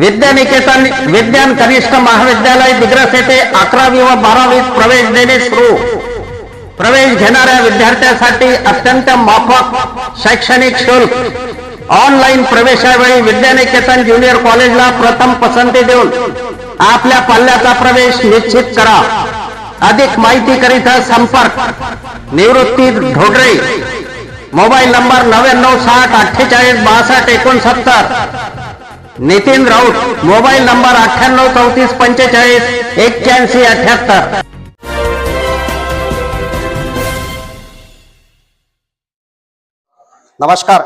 विद्यानिकेतन विज्ञान कनिष्ठ महाविद्यालय दिग्रस येथे अकरावी व बारावीत प्रवेश देणे सुरू. प्रवेश घेणाऱ्या विद्यार्थ्यांसाठी अत्यंत माफक शैक्षणिक शुल्क. ऑनलाईन प्रवेशावेळी विद्यानिकेतन ज्युनियर कॉलेजला प्रथम पसंती देऊन आपल्या पल्ल्याचा प्रवेश निश्चित करा. अधिक माहिती करिता संपर्क. निवृत्ती ढोडरे. मोबाईल नंबर नव्याण्णव साठ अठ्ठेचाळीस बासष्ट एकोणसत्तर. नितीन राऊत मोबाईल नंबर अठ्ठ्याण्णव चौतीस पंचेचाळीस एक्क्याऐंशी अठ्याहत्तर. नमस्कार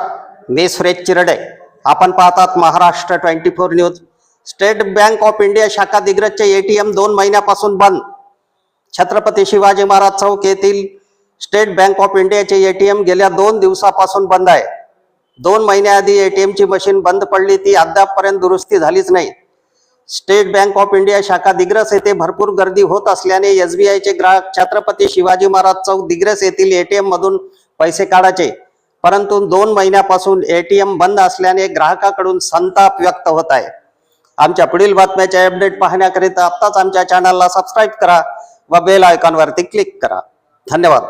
मी सुरेश चिरडे. आपण पाहतात Maharashtra twenty four news. State Bank of India शाखा दिग्रजचे एटीएम दोन महिन्यापासून बंद. छत्रपती शिवाजी महाराज चौक येथील स्टेट बँक ऑफ इंडियाचे एटीएम गेल्या दोन दिवसापासून बंद आहे. दोन महिन्याआधी एटीएमची मशीन बंद पडली ती अद्यापपर्यंत दुरुस्ती झालीच नाही. स्टेट बँक ऑफ इंडिया शाखा दिग्रस येथे भरपूर गर्दी होत असल्याने एस बी आयचे ग्राहक छत्रपती शिवाजी महाराज चौक दिग्रस येथील एटीएम मधून पैसे काढायचे. परंतु दोन महिन्यापासून एटीएम बंद असल्याने ग्राहकाकडून संताप व्यक्त होत आहे. आमच्या पुढील बातम्याचे अपडेट पाहण्याकरिता आत्ताच आमच्या चॅनलला सबस्क्राईब करा व बेल आयकॉनवरती क्लिक करा. धन्यवाद.